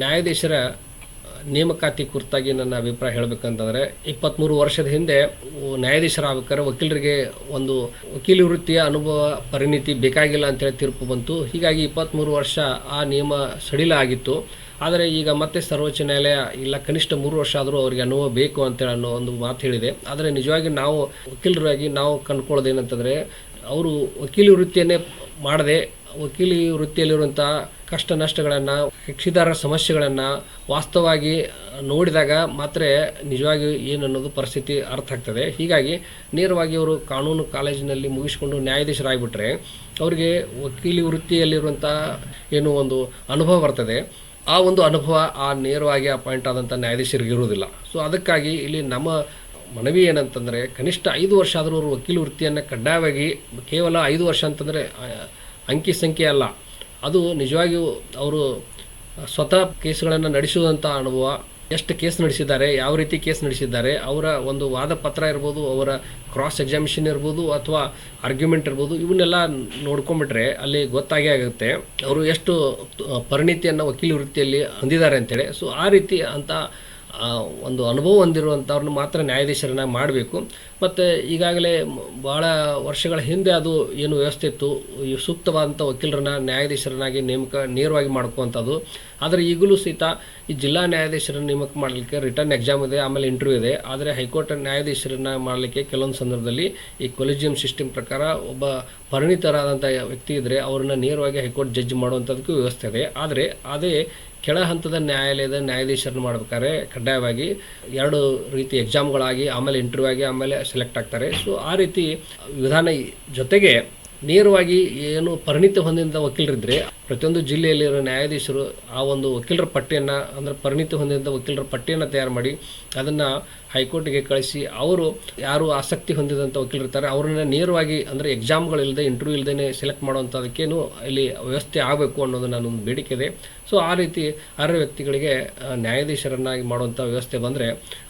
ನ್ಯಾಯಾಧೀಶರ ನೇಮಕಾತಿ ಕುರಿತಾಗಿ ನನ್ನ ಅಭಿಪ್ರಾಯ ಹೇಳಬೇಕಂತಂದರೆ ಇಪ್ಪತ್ತ್ಮೂರು ವರ್ಷದ ಹಿಂದೆ ನ್ಯಾಯಾಧೀಶರಾಗಬೇಕಾದ್ರೆ ವಕೀಲರಿಗೆ ಒಂದು ವಕೀಲ ವೃತ್ತಿಯ ಅನುಭವ ಪರಿಣಿತಿ ಬೇಕಾಗಿಲ್ಲ ಅಂತೇಳಿ ತೀರ್ಪು ಬಂತು. ಹೀಗಾಗಿ ಇಪ್ಪತ್ತ್ಮೂರು ವರ್ಷ ಆ ನಿಯಮ ಸಡಿಲ ಆಗಿತ್ತು. ಆದರೆ ಈಗ ಮತ್ತೆ ಸರ್ವೋಚ್ಚ ನ್ಯಾಯಾಲಯ ಇಲ್ಲ, ಕನಿಷ್ಠ ಮೂರು ವರ್ಷ ಆದರೂ ಅವರಿಗೆ ಅನುಭವ ಬೇಕು ಅಂತೇಳಿ ಅನ್ನೋ ಒಂದು ಮಾತು ಹೇಳಿದೆ. ಆದರೆ ನಿಜವಾಗಿ ನಾವು ವಕೀಲರಾಗಿ ನಾವು ಕಂಡುಕೊಳ್ಳೋದೇನಂತಂದರೆ, ಅವರು ವಕೀಲ ವೃತ್ತಿಯನ್ನೇ ಮಾಡದೆ ವಕೀಲಿ ವೃತ್ತಿಯಲ್ಲಿರುವಂಥ ಕಷ್ಟ ನಷ್ಟಗಳನ್ನು ಕಕ್ಷಿದಾರರ ಸಮಸ್ಯೆಗಳನ್ನು ವಾಸ್ತವವಾಗಿ ನೋಡಿದಾಗ ಮಾತ್ರ ನಿಜವಾಗಿ ಏನನ್ನೋದು ಪರಿಸ್ಥಿತಿ ಅರ್ಥ ಆಗ್ತದೆ. ಹೀಗಾಗಿ ನೇರವಾಗಿ ಅವರು ಕಾನೂನು ಕಾಲೇಜಿನಲ್ಲಿ ಮುಗಿಸಿಕೊಂಡು ನ್ಯಾಯಾಧೀಶರಾಗಿಬಿಟ್ರೆ ಅವರಿಗೆ ವಕೀಲಿ ವೃತ್ತಿಯಲ್ಲಿರುವಂಥ ಏನು ಒಂದು ಅನುಭವ ಬರ್ತದೆ. ಆ ಒಂದು ಅನುಭವ, ಆ ನೇರವಾಗಿ ಅಪಾಯಿಂಟ್ ಆದಂಥ ನ್ಯಾಯಾಧೀಶರಿಗೆ ಇರುವುದಿಲ್ಲ. ಸೊ ಅದಕ್ಕಾಗಿ ಇಲ್ಲಿ ನಮ್ಮ ಮನವಿ ಏನಂತಂದರೆ, ಕನಿಷ್ಠ ಐದು ವರ್ಷ ಆದರೂ ಅವರು ವಕೀಲ ವೃತ್ತಿಯನ್ನು ಕಡ್ಡಾಯವಾಗಿ ಕೇವಲ ಐದು ವರ್ಷ ಅಂತಂದರೆ ಅಂಕಿ ಸಂಖ್ಯೆ ಅಲ್ಲ. ಅದು ನಿಜವಾಗಿಯೂ ಅವರು ಸ್ವತಃ ಕೇಸ್ಗಳನ್ನು ನಡೆಸುವಂಥ ಅನುಭವ. ಎಷ್ಟು ಕೇಸ್ ನಡೆಸಿದ್ದಾರೆ, ಯಾವ ರೀತಿ ಕೇಸ್ ನಡೆಸಿದ್ದಾರೆ, ಅವರ ಒಂದು ವಾದ ಪತ್ರ ಇರ್ಬೋದು, ಅವರ ಕ್ರಾಸ್ ಎಕ್ಸಾಮಿಷನ್ ಇರ್ಬೋದು, ಅಥವಾ ಆರ್ಗ್ಯುಮೆಂಟ್ ಇರ್ಬೋದು, ಇವನ್ನೆಲ್ಲ ನೋಡ್ಕೊಂಬಿಟ್ರೆ ಅಲ್ಲಿ ಗೊತ್ತಾಗೇ ಆಗುತ್ತೆ. ಅವರು ಎಷ್ಟು ಪರಿಣಿತಿಯನ್ನು ವಕೀಲ ವೃತ್ತಿಯಲ್ಲಿ ಹೊಂದಿದ್ದಾರೆ ಅಂತೇಳಿ. ಸೊ ಆ ರೀತಿ ಅಂತ ಒಂದು ಅನುಭವ ಹೊಂದಿರುವಂಥವ್ರನ್ನ ಮಾತ್ರ ನ್ಯಾಯಾಧೀಶರನ್ನ ಮಾಡಬೇಕು. ಮತ್ತು ಈಗಾಗಲೇ ಭಾಳ ವರ್ಷಗಳ ಹಿಂದೆ ಅದು ಏನು ವ್ಯವಸ್ಥೆ ಇತ್ತು ಸೂಕ್ತವಾದಂಥ ವಕೀಲರನ್ನ, ನ್ಯಾಯಾಧೀಶರನ್ನಾಗಿ ನೇಮಕ, ನೇರವಾಗಿ ಮಾಡ್ಕೋವಂಥದ್ದು ಆದರೆ ಈಗಲೂ ಸಹಿತ ಈ ಜಿಲ್ಲಾ ನ್ಯಾಯಾಧೀಶರನ್ನು ನೇಮಕ ಮಾಡಲಿಕ್ಕೆ ರಿಟರ್ನ್ ಎಕ್ಸಾಮ್ ಇದೆ, ಆಮೇಲೆ ಇಂಟರ್ವ್ಯೂ ಇದೆ. ಆದರೆ ಹೈಕೋರ್ಟ್ ನ್ಯಾಯಾಧೀಶರನ್ನ ಮಾಡಲಿಕ್ಕೆ ಕೆಲವೊಂದು ಸಂದರ್ಭದಲ್ಲಿ ಈ ಕೊಲಿಜಿಯಂ ಸಿಸ್ಟಮ್ ಪ್ರಕಾರ ಒಬ್ಬ ಪರಿಣಿತರಾದಂಥ ವ್ಯಕ್ತಿ ಇದ್ದರೆ ಅವರನ್ನು ನೇರವಾಗಿ ಹೈಕೋರ್ಟ್ ಜಡ್ಜ್ ಮಾಡುವಂಥದ್ದಕ್ಕೂ ವ್ಯವಸ್ಥೆ ಇದೆ. ಆದರೆ ಅದೇ ಕೆಳ ಹಂತದ ನ್ಯಾಯಾಲಯದ ನ್ಯಾಯಾಧೀಶರನ್ನು ಮಾಡ್ಬೇಕಾದ್ರೆ ಕಡ್ಡಾಯವಾಗಿ ಎರಡು ರೀತಿ ಎಕ್ಸಾಮ್ಗಳಾಗಿ ಆಮೇಲೆ ಇಂಟರ್ವ್ಯೂ ಆಗಿ, ಆಮೇಲೆ ಸೆಲೆಕ್ಟ್ ಆಗ್ತಾರೆ. ಸೊ ಆ ರೀತಿ ವಿಧಾನ ಜೊತೆಗೆ ನೇರವಾಗಿ ಏನು ಪರಿಣಿತಿ ಹೊಂದಿದ ವಕೀಲರಿದ್ದರೆ ಪ್ರತಿಯೊಂದು ಜಿಲ್ಲೆಯಲ್ಲಿರೋ ನ್ಯಾಯಾಧೀಶರು ಆ ಒಂದು ವಕೀಲರ ಪಟ್ಟಿಯನ್ನು, ಅಂದರೆ ಪರಿಣಿತಿ ಹೊಂದಿದ ವಕೀಲರ ಪಟ್ಟಿಯನ್ನು ತಯಾರು ಮಾಡಿ ಅದನ್ನು ಹೈಕೋರ್ಟ್ಗೆ ಕಳಿಸಿ ಅವರು ಯಾರು ಆಸಕ್ತಿ ಹೊಂದಿದಂಥ ವಕೀಲರಿರ್ತಾರೆ ಅವ್ರನ್ನ ನೇರವಾಗಿ ಅಂದರೆ ಎಕ್ಸಾಮ್ಗಳಿಲ್ಲದೆ ಇಂಟರ್ವ್ಯೂ ಇಲ್ಲದೇ ಸೆಲೆಕ್ಟ್ ಮಾಡುವಂಥದಕ್ಕೇನು ಇಲ್ಲಿ ವ್ಯವಸ್ಥೆ ಆಗಬೇಕು ಅನ್ನೋದು ನನ್ನೊಂದು ಬೇಡಿಕೆ ಇದೆ. ಸೊ ಆ ರೀತಿ ಅರ್ಹ ವ್ಯಕ್ತಿಗಳಿಗೆ ನ್ಯಾಯಾಧೀಶರನ್ನಾಗಿ ಮಾಡುವಂಥ ವ್ಯವಸ್ಥೆ ಬಂದರೆ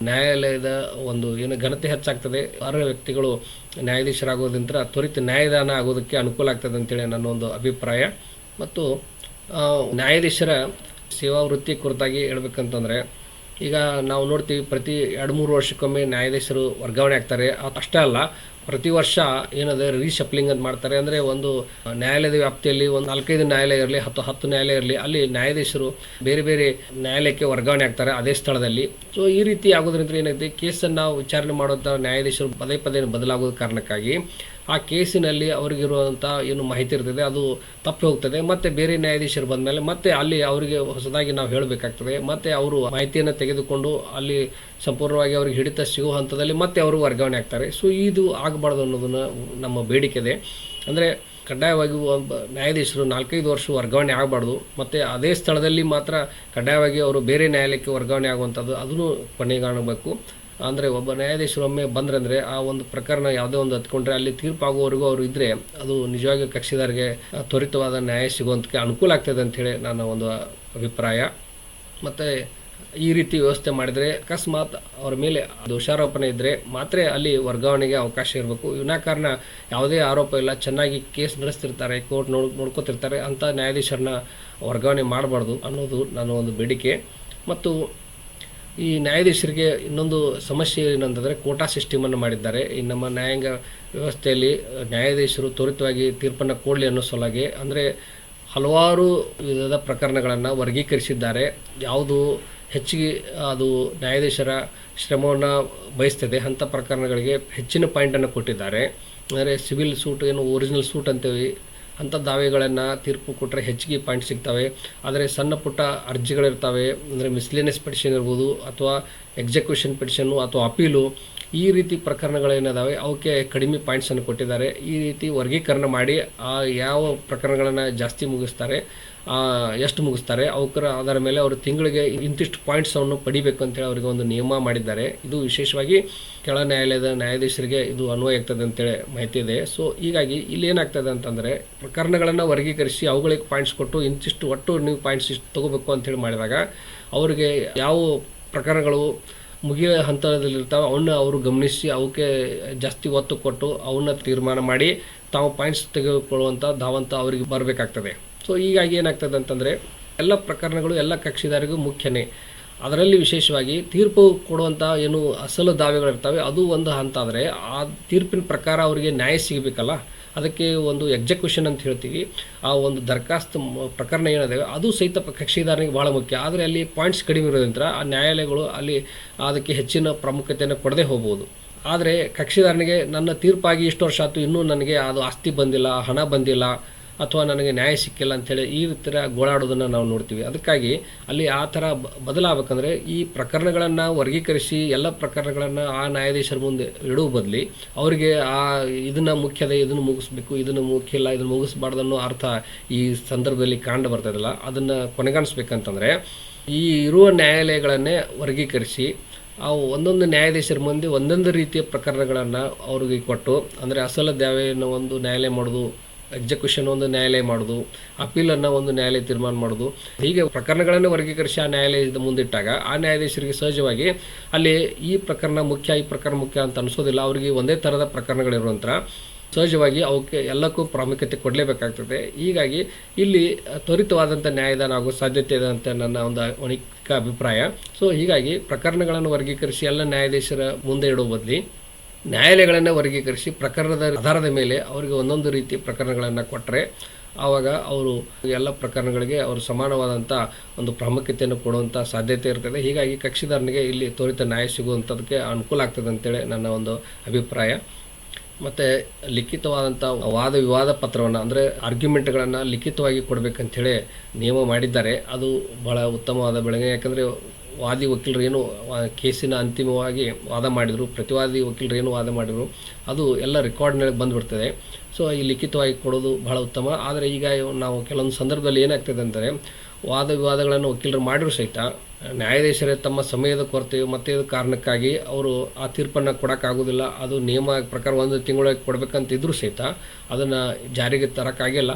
ನ್ಯಾಯಾಲಯದ ಒಂದು ಏನು ಘನತೆ ಹೆಚ್ಚಾಗ್ತದೆ. ಅರ್ಹ ವ್ಯಕ್ತಿಗಳು ನ್ಯಾಯಾಧೀಶರಾಗೋದ್ರಿಂದ ತ್ವರಿತ ನ್ಯಾಯದಾನ ಆಗೋದಕ್ಕೆ ಅನುಕೂಲ ಆಗ್ತದೆ ಅಂತೇಳಿ ನನ್ನ ಒಂದು ಅಭಿಪ್ರಾಯ. ಮತ್ತು ನ್ಯಾಯಾಧೀಶರ ಸೇವಾ ವೃತ್ತಿ ಕುರಿತಾಗಿ ಹೇಳ್ಬೇಕಂತಂದರೆ, ಈಗ ನಾವು ನೋಡ್ತೀವಿ ಪ್ರತಿ ಎರಡು ಮೂರು ವರ್ಷಕ್ಕೊಮ್ಮೆ ನ್ಯಾಯಾಧೀಶರು ವರ್ಗಾವಣೆ ಆಗ್ತಾರೆ. ಅಷ್ಟೇ ಅಲ್ಲ ಪ್ರತಿ ವರ್ಷ ಏನದೆ ರೀಶಪ್ಲಿಂಗ್ ಅಂತ ಮಾಡ್ತಾರೆ. ಅಂದರೆ ಒಂದು ನ್ಯಾಯಾಲಯದ ವ್ಯಾಪ್ತಿಯಲ್ಲಿ ಒಂದು ನಾಲ್ಕೈದು ನ್ಯಾಯಾಲಯ ಇರಲಿ, ಹತ್ತು ಹತ್ತು ನ್ಯಾಯಾಲಯ ಇರಲಿ, ಅಲ್ಲಿ ನ್ಯಾಯಾಧೀಶರು ಬೇರೆ ಬೇರೆ ನ್ಯಾಯಾಲಯಕ್ಕೆ ವರ್ಗಾವಣೆ ಆಗ್ತಾರೆ ಅದೇ ಸ್ಥಳದಲ್ಲಿ. ಸೊ ಈ ರೀತಿ ಆಗೋದ್ರಿಂದ ಏನೈತಿ, ಕೇಸನ್ನು ವಿಚಾರಣೆ ಮಾಡುವಂಥ ನ್ಯಾಯಾಧೀಶರು ಪದೇ ಪದೇ ಬದಲಾಗೋದ ಕಾರಣಕ್ಕಾಗಿ ಆ ಕೇಸಿನಲ್ಲಿ ಅವರಿಗಿರುವಂಥ ಏನು ಮಾಹಿತಿ ಇರ್ತದೆ, ಅದು ತಪ್ಪಿ ಹೋಗ್ತದೆ. ಮತ್ತೆ ಬೇರೆ ನ್ಯಾಯಾಧೀಶರು ಬಂದಮೇಲೆ ಮತ್ತೆ ಅಲ್ಲಿ ಅವರಿಗೆ ಹೊಸದಾಗಿ ನಾವು ಹೇಳಬೇಕಾಗ್ತದೆ. ಮತ್ತೆ ಅವರು ಮಾಹಿತಿಯನ್ನು ತೆಗೆದುಕೊಂಡು ಅಲ್ಲಿ ಸಂಪೂರ್ಣವಾಗಿ ಅವ್ರಿಗೆ ಹಿಡಿತ ಸಿಗುವ ಹಂತದಲ್ಲಿ ಮತ್ತೆ ಅವರು ವರ್ಗಾವಣೆ ಆಗ್ತಾರೆ. ಸೊ ಇದು ಆಗಬಾರ್ದು ಅನ್ನೋದನ್ನು ನಮ್ಮ ಬೇಡಿಕೆ ಇದೆ. ಅಂದರೆ ಕಡ್ಡಾಯವಾಗಿ ಒಬ್ಬ ನ್ಯಾಯಾಧೀಶರು ನಾಲ್ಕೈದು ವರ್ಷ ವರ್ಗಾವಣೆ ಆಗಬಾರ್ದು. ಮತ್ತು ಅದೇ ಸ್ಥಳದಲ್ಲಿ ಮಾತ್ರ ಕಡ್ಡಾಯವಾಗಿ ಅವರು ಬೇರೆ ನ್ಯಾಯಾಲಯಕ್ಕೆ ವರ್ಗಾವಣೆ ಆಗುವಂಥದ್ದು ಅದನ್ನು ಕೊನೆಗಾಣಬೇಕು. ಅಂದರೆ ಒಬ್ಬ ನ್ಯಾಯಾಧೀಶರು ಒಮ್ಮೆ ಅಂದರೆ ಆ ಒಂದು ಪ್ರಕರಣ ಯಾವುದೇ ಒಂದು ಹತ್ಕೊಂಡ್ರೆ ಅಲ್ಲಿ ತೀರ್ಪಾಗುವವರೆಗೂ ಅವರು ಇದ್ದರೆ ಅದು ನಿಜವಾಗಿ ಕಕ್ಷಿದಾರಿಗೆ ತ್ವರಿತವಾದ ನ್ಯಾಯ ಸಿಗುವಂತಕ್ಕೆ ಅನುಕೂಲ ಆಗ್ತದೆ ಅಂಥೇಳಿ ನನ್ನ ಒಂದು ಅಭಿಪ್ರಾಯ. ಮತ್ತು ಈ ರೀತಿ ವ್ಯವಸ್ಥೆ ಮಾಡಿದರೆ ಅಕಸ್ಮಾತ್ ಅವರ ಮೇಲೆ ದೋಷಾರೋಪಣೆ ಇದ್ದರೆ ಮಾತ್ರ ಅಲ್ಲಿ ವರ್ಗಾವಣೆಗೆ ಅವಕಾಶ ಇರಬೇಕು. ವಿನಾಕಾರಣ ಯಾವುದೇ ಆರೋಪ ಇಲ್ಲ. ಚೆನ್ನಾಗಿ ಕೇಸ್ ನಡೆಸ್ತಿರ್ತಾರೆ, ಕೋರ್ಟ್ ನೋಡ್ ನೋಡ್ಕೋತಿರ್ತಾರೆ ಅಂಥ ನ್ಯಾಯಾಧೀಶರನ್ನ ವರ್ಗಾವಣೆ ಮಾಡಬಾರ್ದು ಅನ್ನೋದು ನನ್ನ ಒಂದು ಬೇಡಿಕೆ. ಮತ್ತು ಈ ನ್ಯಾಯಾಧೀಶರಿಗೆ ಇನ್ನೊಂದು ಸಮಸ್ಯೆ ಏನಂತಂದರೆ ಕೋಟಾ ಸಿಸ್ಟಮನ್ನು ಮಾಡಿದ್ದಾರೆ. ಈ ನಮ್ಮ ನ್ಯಾಯಾಂಗ ವ್ಯವಸ್ಥೆಯಲ್ಲಿ ನ್ಯಾಯಾಧೀಶರು ತ್ವರಿತವಾಗಿ ತೀರ್ಪನ್ನು ಕೊಡಲಿ ಅನ್ನೋ ಸಲುವಾಗಿ, ಅಂದರೆ ಹಲವಾರು ವಿಧದ ಪ್ರಕರಣಗಳನ್ನು ವರ್ಗೀಕರಿಸಿದ್ದಾರೆ. ಯಾವುದು ಹೆಚ್ಚಿಗೆ ಅದು ನ್ಯಾಯಾಧೀಶರ ಶ್ರಮವನ್ನು ಬಯಸ್ತದೆ, ಅಂಥ ಪ್ರಕರಣಗಳಿಗೆ ಹೆಚ್ಚಿನ ಪಾಯಿಂಟನ್ನು ಕೊಟ್ಟಿದ್ದಾರೆ. ಅಂದರೆ ಸಿವಿಲ್ ಸೂಟ್ ಏನು ಒರಿಜಿನಲ್ ಸೂಟ್ ಅಂತೀವಿ ಅಂಥ ದಾವೆಗಳನ್ನು ತೀರ್ಪು ಕೊಟ್ಟರೆ ಹೆಚ್ಚಿಗೆ ಪಾಯಿಂಟ್ ಸಿಗ್ತವೆ. ಆದರೆ ಸಣ್ಣ ಪುಟ್ಟ ಅರ್ಜಿಗಳಿರ್ತವೆ, ಅಂದರೆ ಮಿಸ್ಲೇನಿಯಸ್ ಪಿಟಿಷನ್ ಇರ್ಬೋದು ಅಥವಾ ಎಕ್ಸಿಕ್ಯೂಷನ್ ಪಿಟಿಷನ್ನು ಅಥವಾ ಅಪೀಲು ಈ ರೀತಿ ಪ್ರಕರಣಗಳೇನಿದಾವೆ ಅವಕ್ಕೆ ಕಡಿಮೆ ಪಾಯಿಂಟ್ಸನ್ನು ಕೊಟ್ಟಿದ್ದಾರೆ. ಈ ರೀತಿ ವರ್ಗೀಕರಣ ಮಾಡಿ, ಆ ಯಾವ ಪ್ರಕರಣಗಳನ್ನು ಜಾಸ್ತಿ ಮುಗಿಸ್ತಾರೆ ಎಷ್ಟು ಮುಗಿಸ್ತಾರೆ ಅವಕ್ಕರ ಆಧಾರ ಮೇಲೆ ಅವರು ತಿಂಗಳಿಗೆ ಇಂತಿಷ್ಟು ಪಾಯಿಂಟ್ಸನ್ನು ಪಡಿಬೇಕು ಅಂತೇಳಿ ಅವರಿಗೆ ಒಂದು ನಿಯಮ ಮಾಡಿದ್ದಾರೆ. ಇದು ವಿಶೇಷವಾಗಿ ಕೆಳ ನ್ಯಾಯಾಲಯದ ನ್ಯಾಯಾಧೀಶರಿಗೆ ಇದು ಅನ್ವಯ ಆಗ್ತದೆ ಅಂತೇಳಿ ಮಾಹಿತಿ ಇದೆ. ಸೊ ಹೀಗಾಗಿ ಇಲ್ಲಿ ಏನಾಗ್ತದೆ ಅಂತಂದರೆ, ಪ್ರಕರಣಗಳನ್ನು ವರ್ಗೀಕರಿಸಿ ಅವುಗಳಿಗೆ ಪಾಯಿಂಟ್ಸ್ ಕೊಟ್ಟು ಇಂತಿಷ್ಟು ಒಟ್ಟು ನೀವು ಪಾಯಿಂಟ್ಸ್ ಇಷ್ಟು ತಗೋಬೇಕು ಅಂತೇಳಿ ಮಾಡಿದಾಗ, ಅವರಿಗೆ ಯಾವ ಪ್ರಕರಣಗಳು ಮುಗಿಯ ಹಂತದಲ್ಲಿರ್ತಾವೆ ಅವನ್ನ ಅವರು ಗಮನಿಸಿ ಅವಕ್ಕೆ ಜಾಸ್ತಿ ಒತ್ತು ಕೊಟ್ಟು ಅವನ್ನ ತೀರ್ಮಾನ ಮಾಡಿ ತಾವು ಪಾಯಿಂಟ್ಸ್ ತೆಗೆದುಕೊಳ್ಳುವಂಥ ಧಾವಂತ ಅವರಿಗೆ ಬರಬೇಕಾಗ್ತದೆ. ಸೊ ಹೀಗಾಗಿ ಏನಾಗ್ತದೆ ಅಂತಂದರೆ, ಎಲ್ಲ ಪ್ರಕರಣಗಳು ಎಲ್ಲ ಕಕ್ಷಿದಾರಿಗೂ ಮುಖ್ಯನೇ. ಅದರಲ್ಲಿ ವಿಶೇಷವಾಗಿ ತೀರ್ಪು ಕೊಡುವಂಥ ಏನು ಅಸಲು ದಾವೆಗಳಿರ್ತವೆ, ಅದು ಒಂದು ಹಂತ. ಆದರೆ ಆ ತೀರ್ಪಿನ ಪ್ರಕಾರ ಅವರಿಗೆ ನ್ಯಾಯ ಸಿಗಬೇಕಲ್ಲ? ಅದಕ್ಕೆ ಒಂದು ಎಕ್ಸಿಕ್ಯೂಷನ್ ಅಂತ ಹೇಳ್ತೀವಿ. ಆ ಒಂದು ದರಖಾಸ್ತು ಪ್ರಕರಣ ಏನಿದೆ ಅದು ಸಹಿತ ಕಕ್ಷಿದಾರನಿಗೆ ಭಾಳ ಮುಖ್ಯ. ಆದರೆ ಅಲ್ಲಿ ಪಾಯಿಂಟ್ಸ್ ಕಡಿಮೆ ಇರೋದ್ರಿಂದ, ಆ ನ್ಯಾಯಾಲಯಗಳು ಅಲ್ಲಿ ಅದಕ್ಕೆ ಹೆಚ್ಚಿನ ಪ್ರಾಮುಖ್ಯತೆಯನ್ನು ಕೊಡದೇ ಹೋಗ್ಬೋದು. ಆದರೆ ಕಕ್ಷಿದಾರನಿಗೆ, ನನ್ನ ತೀರ್ಪಾಗಿ ಇಷ್ಟು ವರ್ಷ ಆಯ್ತು, ಇನ್ನೂ ನನಗೆ ಅದು ಆಸ್ತಿ ಬಂದಿಲ್ಲ, ಹಣ ಬಂದಿಲ್ಲ ಅಥವಾ ನನಗೆ ನ್ಯಾಯ ಸಿಕ್ಕಿಲ್ಲ ಅಂಥೇಳಿ ಈ ಥರ ಗೋಳಾಡೋದನ್ನು ನಾವು ನೋಡ್ತೀವಿ. ಅದಕ್ಕಾಗಿ ಅಲ್ಲಿ ಆ ಥರ ಬದಲಾಗಬೇಕಂದ್ರೆ ಈ ಪ್ರಕರಣಗಳನ್ನು ವರ್ಗೀಕರಿಸಿ ಎಲ್ಲ ಪ್ರಕರಣಗಳನ್ನು ಆ ನ್ಯಾಯಾಧೀಶರ ಮುಂದೆ ಇಡುವ ಬದಲಿ ಅವರಿಗೆ ಆ ಇದನ್ನು ಮುಖ್ಯದ ಇದನ್ನು ಮುಗಿಸ್ಬೇಕು, ಇದನ್ನು ಮುಖ್ಯ ಇಲ್ಲ ಇದನ್ನು ಮುಗಿಸ್ಬಾರ್ದು ಅನ್ನೋ ಅರ್ಥ ಈ ಸಂದರ್ಭದಲ್ಲಿ ಕಾಂಡು ಬರ್ತದಲ್ಲ ಅದನ್ನು ಕೊನೆಗಾಣಿಸ್ಬೇಕಂತಂದರೆ ಈ ಇರುವ ನ್ಯಾಯಾಲಯಗಳನ್ನೇ ವರ್ಗೀಕರಿಸಿ ಆ ಒಂದೊಂದು ನ್ಯಾಯಾಧೀಶರ ಮುಂದೆ ಒಂದೊಂದು ರೀತಿಯ ಪ್ರಕರಣಗಳನ್ನು ಅವ್ರಿಗೆ ಕೊಟ್ಟು, ಅಂದರೆ ಅಸಲ ದಾವೆಯನ್ನು ಒಂದು ನ್ಯಾಯಾಲಯ ಮಾಡೋದು ಎಕ್ಸಿಕ್ಯೂಷನ್ ಒಂದು ನ್ಯಾಯಾಲಯ ಮಾಡೋದು ಅಪೀಲನ್ನು ಒಂದು ನ್ಯಾಯಾಲಯ ತೀರ್ಮಾನ ಮಾಡೋದು. ಹೀಗೆ ಪ್ರಕರಣಗಳನ್ನು ವರ್ಗೀಕರಿಸಿ ಆ ನ್ಯಾಯಾಲಯದ ಮುಂದಿಟ್ಟಾಗ ಆ ನ್ಯಾಯಾಧೀಶರಿಗೆ ಸಹಜವಾಗಿ ಅಲ್ಲಿ ಈ ಪ್ರಕರಣ ಮುಖ್ಯ, ಈ ಪ್ರಕರಣ ಮುಖ್ಯ ಅಂತ ಅನಿಸೋದಿಲ್ಲ. ಅವರಿಗೆ ಒಂದೇ ಥರದ ಪ್ರಕರಣಗಳಿರುವಂಥ ಸಹಜವಾಗಿ ಅವಕ್ಕೆ ಎಲ್ಲಕ್ಕೂ ಪ್ರಾಮುಖ್ಯತೆ ಕೊಡಲೇಬೇಕಾಗ್ತದೆ. ಹೀಗಾಗಿ ಇಲ್ಲಿ ತ್ವರಿತವಾದಂಥ ನ್ಯಾಯದಾನ ಆಗೋ ಸಾಧ್ಯತೆ ಇದೆ ಅಂತ ನನ್ನ ಒಂದು ಅಣಿಕ ಅಭಿಪ್ರಾಯ. ಸೊ ಹೀಗಾಗಿ ಪ್ರಕರಣಗಳನ್ನು ವರ್ಗೀಕರಿಸಿ ಎಲ್ಲ ನ್ಯಾಯಾಧೀಶರ ಮುಂದೆ ಇಡೋ ಬದಲಿ ನ್ಯಾಯಾಲಯಗಳನ್ನು ವರ್ಗೀಕರಿಸಿ ಪ್ರಕರಣದ ಆಧಾರದ ಮೇಲೆ ಅವರಿಗೆ ಒಂದೊಂದು ರೀತಿ ಪ್ರಕರಣಗಳನ್ನು ಕೊಟ್ಟರೆ ಆವಾಗ ಅವರು ಎಲ್ಲ ಪ್ರಕರಣಗಳಿಗೆ ಅವರು ಸಮಾನವಾದಂಥ ಒಂದು ಪ್ರಾಮುಖ್ಯತೆಯನ್ನು ಕೊಡುವಂಥ ಸಾಧ್ಯತೆ ಇರ್ತದೆ. ಹೀಗಾಗಿ ಕಕ್ಷಿದಾರನಿಗೆ ಇಲ್ಲಿ ತ್ವರಿತ ನ್ಯಾಯ ಸಿಗುವಂಥದ್ದಕ್ಕೆ ಅನುಕೂಲ ಆಗ್ತದೆ ಅಂತೇಳಿ ನನ್ನ ಒಂದು ಅಭಿಪ್ರಾಯ. ಮತ್ತು ಲಿಖಿತವಾದಂಥ ವಾದ ವಿವಾದ ಪತ್ರವನ್ನು ಅಂದರೆ ಆರ್ಗ್ಯುಮೆಂಟ್ಗಳನ್ನು ಲಿಖಿತವಾಗಿ ಕೊಡಬೇಕಂಥೇಳಿ ನಿಯಮ ಮಾಡಿದ್ದಾರೆ. ಅದು ಬಹಳ ಉತ್ತಮವಾದ ಬೆಳವಣಿಗೆ. ಯಾಕಂದರೆ ವಾದಿ ವಕೀಲರು ಏನು ಕೇಸಿನ ಅಂತಿಮವಾಗಿ ವಾದ ಮಾಡಿದರು, ಪ್ರತಿವಾದಿ ವಕೀಲರು ಏನು ವಾದ ಮಾಡಿದರು, ಅದು ಎಲ್ಲ ರೆಕಾರ್ಡ್ನಲ್ಲಿ ಬಂದುಬಿಡ್ತದೆ. ಸೊ ಈ ಲಿಖಿತವಾಗಿ ಕೊಡೋದು ಬಹಳ ಉತ್ತಮ. ಆದರೆ ಈಗ ನಾವು ಕೆಲವೊಂದು ಸಂದರ್ಭದಲ್ಲಿ ಏನಾಗ್ತದೆ ಅಂದರೆ, ವಾದ ವಿವಾದಗಳನ್ನು ವಕೀಲರು ಮಾಡಿದ್ರು ಸಹಿತ, ನ್ಯಾಯಾಧೀಶರೇ ತಮ್ಮ ಸಮಯದ ಕೊರತೆ ಮತ್ತೆ ಕಾರಣಕ್ಕಾಗಿ ಅವರು ಆ ತೀರ್ಪನ್ನು ಕೊಡೋಕ್ಕಾಗೋದಿಲ್ಲ ಅದು ನಿಯಮ ಪ್ರಕಾರ ಒಂದು ತಿಂಗಳಿಗೆ ಕೊಡಬೇಕಂತ ಇದ್ದರೂ ಸಹಿತ ಅದನ್ನು ಜಾರಿಗೆ ತರೋಕ್ಕಾಗಿಲ್ಲ.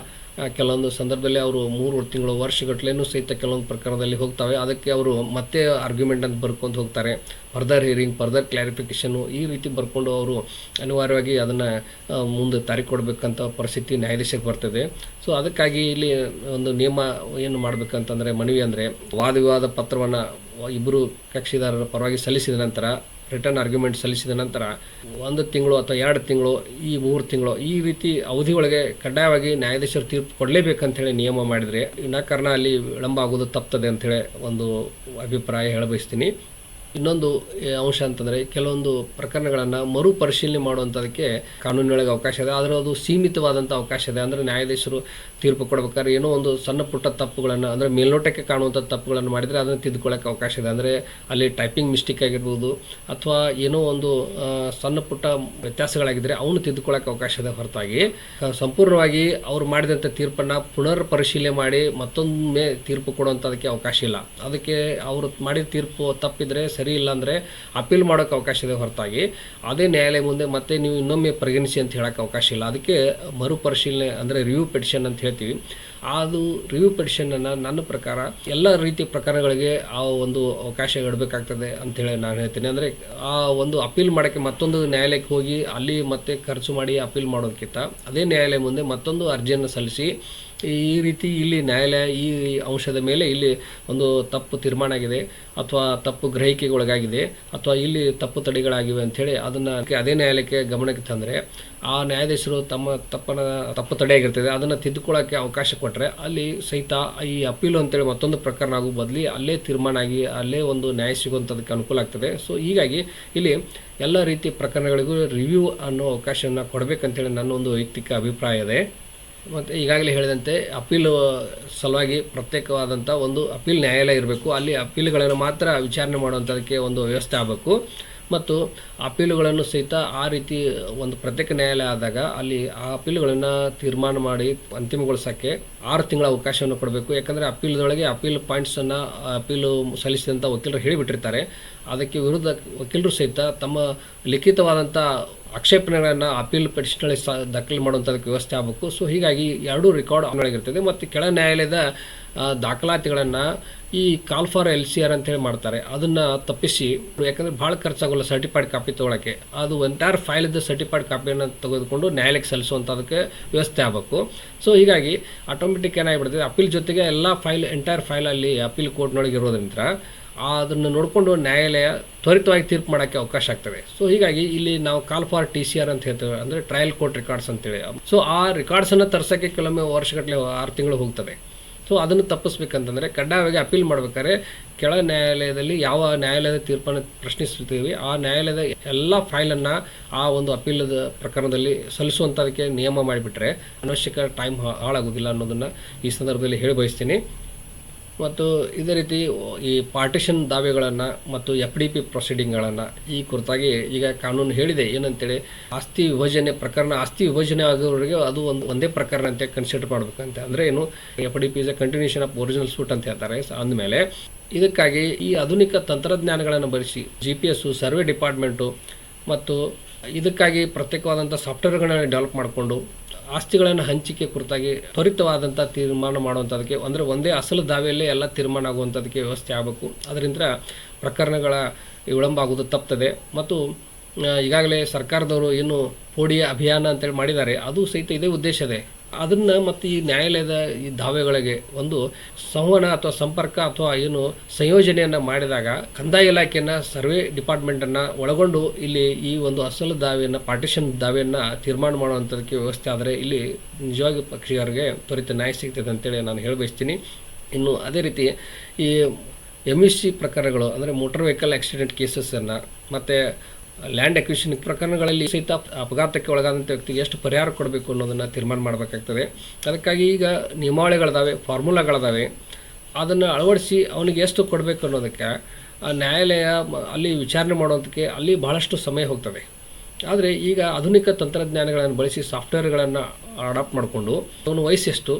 ಕೆಲವೊಂದು ಸಂದರ್ಭದಲ್ಲಿ ಅವರು ಮೂರು ತಿಂಗಳು ವರ್ಷಗಟ್ಟಲೆನೂ ಸಹಿತ ಕೆಲವೊಂದು ಪ್ರಕರಣದಲ್ಲಿ ಹೋಗ್ತವೆ. ಅದಕ್ಕೆ ಅವರು ಮತ್ತೆ ಆರ್ಗ್ಯುಮೆಂಟ್ ಅಂತ ಬರ್ಕೊಂಡು ಹೋಗ್ತಾರೆ. ಫರ್ದರ್ ಹಿಯರಿಂಗ್ ಫರ್ದರ್ ಕ್ಲಾರಿಫಿಕೇಷನು ಈ ರೀತಿ ಬರ್ಕೊಂಡು ಅವರು ಅನಿವಾರ್ಯವಾಗಿ ಅದನ್ನು ಮುಂದೆ ತಾರೀಕು ಕೊಡಬೇಕಂತ ಪರಿಸ್ಥಿತಿ ನ್ಯಾಯಾಧೀಶಕ್ಕೆ ಬರ್ತದೆ. ಸೊ ಅದಕ್ಕಾಗಿ ಇಲ್ಲಿ ಒಂದು ನಿಯಮ ಏನು ಮಾಡಬೇಕಂತಂದರೆ ಮನವಿ ಅಂದರೆ ವಾದ ವಿವಾದ ಪತ್ರವನ್ನು ಇಬ್ಬರು ಕಕ್ಷಿದಾರರ ಪರವಾಗಿ ಸಲ್ಲಿಸಿದ ನಂತರ ರಿಟರ್ನ್ ಆರ್ಗ್ಯುಮೆಂಟ್ ಸಲ್ಲಿಸಿದ ನಂತರ, ಒಂದು ತಿಂಗಳು ಅಥವಾ ಎರಡು ತಿಂಗಳು, ಈ ಮೂರು ತಿಂಗಳು, ಈ ರೀತಿ ಅವಧಿ ಒಳಗೆ ಕಡ್ಡಾಯವಾಗಿ ನ್ಯಾಯಾಧೀಶರು ತೀರ್ಪು ಕೊಡಲೇಬೇಕಂತೇಳಿ ನಿಯಮ ಮಾಡಿದರೆ, ವಿನಾಕಾರಣ ಅಲ್ಲಿ ವಿಳಂಬ ಆಗೋದು ತಪ್ತದೆ ಅಂಥೇಳಿ ಒಂದು ಅಭಿಪ್ರಾಯ ಹೇಳಬಯಸ್ತೀನಿ. ಇನ್ನೊಂದು ಅಂಶ ಅಂತಂದರೆ ಕೆಲವೊಂದು ಪ್ರಕರಣಗಳನ್ನು ಮರು ಪರಿಶೀಲನೆ ಮಾಡುವಂಥದಕ್ಕೆ ಕಾನೂನಿನೊಳಗೆ ಅವಕಾಶ ಇದೆ. ಆದರೆ ಅದು ಸೀಮಿತವಾದಂಥ ಅವಕಾಶ ಇದೆ. ಅಂದರೆ ನ್ಯಾಯಾಧೀಶರು ತೀರ್ಪು ಕೊಡಬೇಕಾದ್ರೆ ಏನೋ ಒಂದು ಸಣ್ಣ ಪುಟ್ಟ ತಪ್ಪುಗಳನ್ನು, ಅಂದರೆ ಮೇಲ್ನೋಟಕ್ಕೆ ಕಾಣುವಂಥ ತಪ್ಪುಗಳನ್ನು ಮಾಡಿದರೆ ಅದನ್ನು ತಿದ್ದುಕೊಳ್ಳೋಕೆ ಅವಕಾಶ ಇದೆ. ಅಂದರೆ ಅಲ್ಲಿ ಟೈಪಿಂಗ್ ಮಿಸ್ಟೇಕ್ ಆಗಿರ್ಬೋದು, ಅಥವಾ ಏನೋ ಒಂದು ಸಣ್ಣ ಪುಟ್ಟ ವ್ಯತ್ಯಾಸಗಳಾಗಿದ್ದರೆ ಅವನು ತಿದ್ದುಕೊಳ್ಳೋಕೆ ಅವಕಾಶ ಇದೆ ಹೊರತಾಗಿ. ಸಂಪೂರ್ಣವಾಗಿ ಅವರು ಮಾಡಿದಂಥ ತೀರ್ಪನ್ನು ಪುನರ್ ಪರಿಶೀಲನೆ ಮಾಡಿ ಮತ್ತೊಮ್ಮೆ ತೀರ್ಪು ಕೊಡುವಂಥದಕ್ಕೆ ಅವಕಾಶ ಇಲ್ಲ. ಅದಕ್ಕೆ ಅವರು ಮಾಡಿದ ತೀರ್ಪು ತಪ್ಪಿದರೆ ಸರಿ ಇಲ್ಲ ಅಂದರೆ ಅಪೀಲ್ ಮಾಡೋಕೆ ಅವಕಾಶ ಇದೆ ಹೊರತಾಗಿ. ಅದೇ ನ್ಯಾಯಾಲಯ ಮುಂದೆ ಮತ್ತೆ ನೀವು ಇನ್ನೊಮ್ಮೆ ಪರಿಗಣಿಸಿ ಅಂತ ಹೇಳೋಕ್ಕೆ ಅವಕಾಶ ಇಲ್ಲ. ಅದಕ್ಕೆ ಮರುಪರಿಶೀಲನೆ ಅಂದರೆ ರಿವ್ಯೂ ಪೆಟಿಷನ್ ಅಂತ ಹೇಳ್ತೀವಿ. ಅದು ರಿವ್ಯೂ ಪೆಟಿಷನನ್ನು ನನ್ನ ಪ್ರಕಾರ ಎಲ್ಲ ರೀತಿ ಪ್ರಕರಣಗಳಿಗೆ ಆ ಒಂದು ಅವಕಾಶ ಇಡಬೇಕಾಗ್ತದೆ ಅಂತೇಳಿ ನಾನು ಹೇಳ್ತೀನಿ. ಅಂದರೆ ಆ ಒಂದು ಅಪೀಲ್ ಮಾಡೋಕ್ಕೆ ಮತ್ತೊಂದು ನ್ಯಾಯಾಲಯಕ್ಕೆ ಹೋಗಿ ಅಲ್ಲಿ ಮತ್ತೆ ಖರ್ಚು ಮಾಡಿ ಅಪೀಲ್ ಮಾಡೋದಕ್ಕಿಂತ ಅದೇ ನ್ಯಾಯಾಲಯ ಮುಂದೆ ಮತ್ತೊಂದು ಅರ್ಜಿಯನ್ನು ಸಲ್ಲಿಸಿ ಈ ರೀತಿ ಇಲ್ಲಿ ನ್ಯಾಯಾಲಯ ಈ ಅಂಶದ ಮೇಲೆ ಇಲ್ಲಿ ಒಂದು ತಪ್ಪು ತೀರ್ಮಾನ ಆಗಿದೆ ಅಥವಾ ತಪ್ಪು ಗ್ರಹಿಕೆಗೊಳಗಾಗಿದೆ ಅಥವಾ ಇಲ್ಲಿ ತಪ್ಪು ತಡೆಗಳಾಗಿವೆ ಅಂಥೇಳಿ ಅದನ್ನು ಅದೇ ನ್ಯಾಯಾಲಯಕ್ಕೆ ಗಮನಕ್ಕೆ ತಂದರೆ ಆ ನ್ಯಾಯಾಧೀಶರು ತಮ್ಮ ತಪ್ಪನ ತಪ್ಪು ತಡೆಯಾಗಿರ್ತದೆ. ಅದನ್ನು ತಿದ್ದುಕೊಳ್ಳೋಕ್ಕೆ ಅವಕಾಶ ಕೊಟ್ಟರೆ ಅಲ್ಲಿ ಸಹಿತ ಈ ಅಪೀಲು ಅಂತೇಳಿ ಮತ್ತೊಂದು ಪ್ರಕರಣ ಆಗೋ ಬದಲಿ ಅಲ್ಲೇ ತೀರ್ಮಾನ ಆಗಿ ಅಲ್ಲೇ ಒಂದು ನ್ಯಾಯ ಸಿಗುವಂಥದಕ್ಕೆ ಅನುಕೂಲ ಆಗ್ತದೆ. ಸೊ ಹೀಗಾಗಿ ಇಲ್ಲಿ ಎಲ್ಲ ರೀತಿಯ ಪ್ರಕರಣಗಳಿಗೂ ರಿವ್ಯೂ ಅನ್ನೋ ಅವಕಾಶವನ್ನು ಕೊಡಬೇಕಂತೇಳಿ ನನ್ನ ಒಂದು ವೈಯಕ್ತಿಕ ಅಭಿಪ್ರಾಯ ಇದೆ. ಮತ್ತು ಈಗಾಗಲೇ ಹೇಳಿದಂತೆ ಅಪೀಲು ಸಲುವಾಗಿ ಪ್ರತ್ಯೇಕವಾದಂಥ ಒಂದು ಅಪೀಲ್ ನ್ಯಾಯಾಲಯ ಇರಬೇಕು. ಅಲ್ಲಿ ಅಪೀಲುಗಳನ್ನು ಮಾತ್ರ ವಿಚಾರಣೆ ಮಾಡುವಂಥದಕ್ಕೆ ಒಂದು ವ್ಯವಸ್ಥೆ ಆಗಬೇಕು. ಮತ್ತು ಅಪೀಲುಗಳನ್ನು ಸಹಿತ ಆ ರೀತಿ ಒಂದು ಪ್ರತ್ಯೇಕ ನ್ಯಾಯಾಲಯ ಆದಾಗ ಅಲ್ಲಿ ಆ ಅಪೀಲುಗಳನ್ನು ತೀರ್ಮಾನ ಮಾಡಿ ಅಂತಿಮಗೊಳಿಸೋಕ್ಕೆ ಆರು ತಿಂಗಳ ಅವಕಾಶವನ್ನು ಕೊಡಬೇಕು. ಯಾಕಂದರೆ ಅಪೀಲ್ದೊಳಗೆ ಅಪೀಲ್ ಪಾಯಿಂಟ್ಸನ್ನು ಅಪೀಲು ಸಲ್ಲಿಸಿದಂಥ ವಕೀಲರು ಹೇಳಿಬಿಟ್ಟಿರ್ತಾರೆ. ಅದಕ್ಕೆ ವಿರುದ್ಧ ವಕೀಲರು ಸಹಿತ ತಮ್ಮ ಲಿಖಿತವಾದಂಥ ಆಕ್ಷೇಪಣೆಗಳನ್ನು ಅಪೀಲ್ ಪೆಟಿಷನಲ್ಲಿ ಸಹ ದಾಖಲು ಮಾಡುವಂಥದಕ್ಕೆ ವ್ಯವಸ್ಥೆ ಆಗಬೇಕು. ಸೊ ಹೀಗಾಗಿ ಎರಡೂ ರೆಕಾರ್ಡ್ ಆಗಿರ್ತದೆ ಮತ್ತು ಕೆಳ ನ್ಯಾಯಾಲಯದ ದಾಖಲಾತಿಗಳನ್ನು ಈ call for L C R ಅಂತೇಳಿ ಮಾಡ್ತಾರೆ. ಅದನ್ನು ತಪ್ಪಿಸಿ, ಯಾಕಂದರೆ ಭಾಳ ಖರ್ಚಾಗಲ್ಲ ಸರ್ಟಿಫೈಡ್ ಕಾಪಿ ತೊಗೊಳಕ್ಕೆ. ಅದು ಎಂಟೈರ್ ಫೈಲಿದ್ದ ಸರ್ಟಿಫೈಡ್ ಕಾಪಿಯನ್ನು ತೆಗೆದುಕೊಂಡು ನ್ಯಾಯಾಲಯಕ್ಕೆ ಸಲ್ಲಿಸುವಂಥದಕ್ಕೆ ವ್ಯವಸ್ಥೆ ಆಗಬೇಕು. ಸೊ ಹೀಗಾಗಿ ಆಟೋಮೆಟಿಕ್ ಏನಾಗಿಬಿಡ್ತದೆ, ಅಪೀಲ್ ಜೊತೆಗೆ ಎಲ್ಲ ಫೈಲ್, ಎಂಟೈರ್ ಫೈಲ್ ಅಲ್ಲಿ ಅಪೀಲ್ ಕೋರ್ಟ್ನೊಳಗೆ ಇರೋದ್ರಿಂದ ಅದನ್ನು ನೋಡಿಕೊಂಡು ನ್ಯಾಯಾಲಯ ತ್ವರಿತವಾಗಿ ತೀರ್ಪು ಮಾಡೋಕ್ಕೆ ಅವಕಾಶ ಆಗ್ತದೆ. ಸೊ ಹೀಗಾಗಿ ಇಲ್ಲಿ ನಾವು call for T C R ಅಂತ ಹೇಳ್ತೇವೆ. ಅಂದರೆ ಟ್ರಯಲ್ ಕೋರ್ಟ್ ರೆಕಾರ್ಡ್ಸ್ ಅಂತೇಳಿ ಸೊ ಆ ರೆಕಾರ್ಡ್ಸನ್ನು ತರ್ಸೋಕ್ಕೆ ಕೆಲವೊಮ್ಮೆ ವರ್ಷಗಟ್ಟಲೆ ಆರು ತಿಂಗಳು ಹೋಗ್ತದೆ. ಸೊ ಅದನ್ನು ತಪ್ಪಿಸ್ಬೇಕಂತಂದರೆ ಕಡ್ಡಾಯವಾಗಿ ಅಪೀಲ್ ಮಾಡ್ಬೇಕಾದ್ರೆ ಕೆಳ ನ್ಯಾಯಾಲಯದಲ್ಲಿ ಯಾವ ನ್ಯಾಯಾಲಯದ ತೀರ್ಪನ್ನು ಪ್ರಶ್ನಿಸ್ತೀವಿ ಆ ನ್ಯಾಯಾಲಯದ ಎಲ್ಲ ಫೈಲನ್ನು ಆ ಒಂದು ಅಪೀಲದ ಪ್ರಕರಣದಲ್ಲಿ ಸಲ್ಲಿಸುವಂಥದಕ್ಕೆ ನಿಯಮ ಮಾಡಿಬಿಟ್ರೆ ಅನವಶ್ಯಕ ಟೈಮ್ ಹಾಳಾಗೋದಿಲ್ಲ ಅನ್ನೋದನ್ನು ಈ ಸಂದರ್ಭದಲ್ಲಿ ಹೇಳಿ ಬಯಸ್ತೀನಿ. ಮತ್ತು ಇದೇ ರೀತಿ ಈ ಪಾರ್ಟಿಷನ್ ದಾವೆಗಳನ್ನು ಮತ್ತು ಎಫ್ ಡಿ ಪಿ ಪ್ರೊಸೀಡಿಂಗ್ಗಳನ್ನು ಈ ಕುರಿತಾಗಿ ಈಗ ಕಾನೂನು ಹೇಳಿದೆ. ಏನಂತೇಳಿ ಆಸ್ತಿ ವಿಭಜನೆ ಪ್ರಕರಣ, ಆಸ್ತಿ ವಿಭಜನೆ ಆಗೋರಿಗೆ ಅದು ಒಂದು, ಒಂದೇ ಪ್ರಕರಣ ಅಂತ ಕನ್ಸಿಡರ್ ಮಾಡಬೇಕಂತೆ ಅಂದರೆ ಏನು F D P is a continuation of original suit ಅಂತ ಹೇಳ್ತಾರೆ. ಅಂದಮೇಲೆ ಇದಕ್ಕಾಗಿ ಈ ಆಧುನಿಕ ತಂತ್ರಜ್ಞಾನಗಳನ್ನು ಬಳಸಿ G P S survey department ಮತ್ತು ಇದಕ್ಕಾಗಿ ಪ್ರತ್ಯೇಕವಾದಂಥ ಸಾಫ್ಟ್ವೇರ್ಗಳನ್ನು ಡೆವಲಪ್ ಮಾಡಿಕೊಂಡು ಆಸ್ತಿಗಳನ್ನು ಹಂಚಿಕೆ ಕುರಿತಾಗಿ ತ್ವರಿತವಾದಂಥ ತೀರ್ಮಾನ ಮಾಡುವಂಥದಕ್ಕೆ ಅಂದರೆ ಒಂದೇ ಅಸಲು ದಾವೆಯಲ್ಲೇ ಎಲ್ಲ ತೀರ್ಮಾನ ಆಗುವಂಥದಕ್ಕೆ ವ್ಯವಸ್ಥೆ ಆಗಬೇಕು. ಅದರಿಂದ ಪ್ರಕರಣಗಳ ವಿಳಂಬ ಆಗೋದು ತಪ್ತದೆ. ಮತ್ತು ಈಗಾಗಲೇ ಸರ್ಕಾರದವರು ಏನು ಪೋಡಿಯ ಅಭಿಯಾನ ಅಂತೇಳಿ ಮಾಡಿದ್ದಾರೆ. ಅದು ಸಹಿತ ಇದೇ ಇದೆ. ಅದನ್ನು ಮತ್ತು ಈ ನ್ಯಾಯಾಲಯದ ಈ ದಾವೆಗಳಿಗೆ ಒಂದು ಸಂವಹನ ಅಥವಾ ಸಂಪರ್ಕ ಅಥವಾ ಏನು ಸಂಯೋಜನೆಯನ್ನು ಮಾಡಿದಾಗ ಕಂದಾಯ ಇಲಾಖೆಯನ್ನು, ಸರ್ವೆ ಡಿಪಾರ್ಟ್ಮೆಂಟನ್ನು ಒಳಗೊಂಡು ಇಲ್ಲಿ ಈ ಒಂದು ಅಸಲು ದಾವೆಯನ್ನು, ಪಾರ್ಟಿಷನ್ ದಾವೆಯನ್ನು ತೀರ್ಮಾನ ಮಾಡುವಂಥದಕ್ಕೆ ವ್ಯವಸ್ಥೆ ಆದರೆ ಇಲ್ಲಿ ನಿಜವಾಗಿ ಪಕ್ಷಿಗಾರರಿಗೆ ತ್ವರಿತ ನ್ಯಾಯ ಸಿಗ್ತದೆ ಅಂತೇಳಿ ನಾನು ಹೇಳಬಯಸ್ತೀನಿ. ಇನ್ನು ಅದೇ ರೀತಿ ಈ ಎಂ ಇ ಸಿ ಪ್ರಕರಣಗಳು ಅಂದರೆ ಮೋಟರ್ ವೆಹಿಕಲ್ ಆಕ್ಸಿಡೆಂಟ್ ಕೇಸಸ್ಸನ್ನು ಮತ್ತು ಲ್ಯಾಂಡ್ ಅಕ್ವಿಷನ್ ಪ್ರಕರಣಗಳಲ್ಲಿ ಸಹಿತ ಅಪಘಾತಕ್ಕೆ ಒಳಗಾದಂಥ ವ್ಯಕ್ತಿಗೆ ಎಷ್ಟು ಪರಿಹಾರ ಕೊಡಬೇಕು ಅನ್ನೋದನ್ನು ತೀರ್ಮಾನ ಮಾಡಬೇಕಾಗ್ತದೆ. ಅದಕ್ಕಾಗಿ ಈಗ ನಿಯಮಾವಳಿಗಳಿದಾವೆ, ಫಾರ್ಮುಲಾಗಳಿದಾವೆ. ಅದನ್ನು ಅಳವಡಿಸಿ ಅವನಿಗೆ ಎಷ್ಟು ಕೊಡಬೇಕು ಅನ್ನೋದಕ್ಕೆ ನ್ಯಾಯಾಲಯ ಅಲ್ಲಿ ವಿಚಾರಣೆ ಮಾಡೋದಕ್ಕೆ ಅಲ್ಲಿ ಬಹಳಷ್ಟು ಸಮಯ ಹೋಗ್ತದೆ. ಆದರೆ ಈಗ ಆಧುನಿಕ ತಂತ್ರಜ್ಞಾನಗಳನ್ನು ಬಳಸಿ ಸಾಫ್ಟ್ವೇರ್ಗಳನ್ನು ಅಡಾಪ್ಟ್ ಮಾಡಿಕೊಂಡು ಅವನ ವಯಸ್ಸೆಷ್ಟು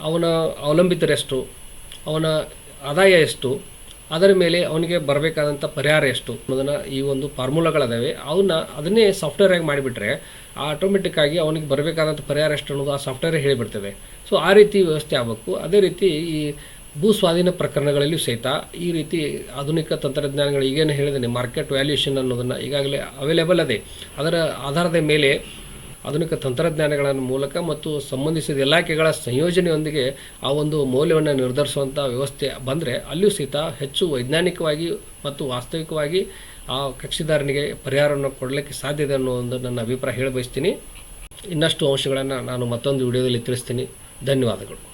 ಅವನ ಅವಲಂಬಿತರೆಷ್ಟು, ಅವನ ಆದಾಯ ಎಷ್ಟು ಅದರ ಮೇಲೆ ಅವನಿಗೆ ಬರಬೇಕಾದಂಥ ಪರಿಹಾರ ಎಷ್ಟು? ಅನ್ನೋದನ್ನು ಈ ಒಂದು ಫಾರ್ಮುಲಾಗಳಿದಾವೆ. ಅವನ್ನ ಅದನ್ನೇ ಸಾಫ್ಟ್ವೇರ್ ಆಗಿ ಮಾಡಿಬಿಟ್ರೆ ಆಟೋಮೆಟಿಕ್ ಆಗಿ ಅವನಿಗೆ ಬರಬೇಕಾದಂಥ ಪರಿಹಾರ ಎಷ್ಟು ಅನ್ನೋದು ಆ ಸಾಫ್ಟ್ವೇರ್ ಹೇಳಿಬಿಡ್ತದೆ. ಸೊ ಆ ರೀತಿ ವ್ಯವಸ್ಥೆ ಆಗಬೇಕು. ಅದೇ ರೀತಿ ಈ ಭೂ ಸ್ವಾಧೀನ ಪ್ರಕರಣಗಳಲ್ಲಿಯೂ ಸಹಿತ ಈ ರೀತಿ ಆಧುನಿಕ ತಂತ್ರಜ್ಞಾನಗಳು ಈಗೇನು ಹೇಳಿದ್ದೇನೆ ಮಾರ್ಕೆಟ್ ವ್ಯಾಲ್ಯೂಯೇಷನ್ ಅನ್ನೋದನ್ನು ಈಗಾಗಲೇ ಅವೈಲೇಬಲ್ ಅದೇ. ಅದರ ಆಧಾರದ ಮೇಲೆ ಆಧುನಿಕ ತಂತ್ರಜ್ಞಾನಗಳ ಮೂಲಕ ಮತ್ತು ಸಂಬಂಧಿಸಿದ ಇಲಾಖೆಗಳ ಸಂಯೋಜನೆಯೊಂದಿಗೆ ಆ ಒಂದು ಮೌಲ್ಯವನ್ನು ನಿರ್ಧರಿಸುವಂಥ ವ್ಯವಸ್ಥೆ ಬಂದರೆ ಅಲ್ಲಿಯೂ ಸಹಿತ ಹೆಚ್ಚು ವೈಜ್ಞಾನಿಕವಾಗಿ ಮತ್ತು ವಾಸ್ತವಿಕವಾಗಿ ಆ ಕಕ್ಷಿದಾರನಿಗೆ ಪರಿಹಾರವನ್ನು ಕೊಡಲಿಕ್ಕೆ ಸಾಧ್ಯ ಇದೆ ಅನ್ನೋ ಒಂದು ನನ್ನ ಅಭಿಪ್ರಾಯ ಹೇಳಿ ಬಯಸ್ತೀನಿ. ಇನ್ನಷ್ಟು ಅಂಶಗಳನ್ನು ನಾನು ಮತ್ತೊಂದು ವಿಡಿಯೋದಲ್ಲಿ ತಿಳಿಸ್ತೀನಿ. ಧನ್ಯವಾದಗಳು.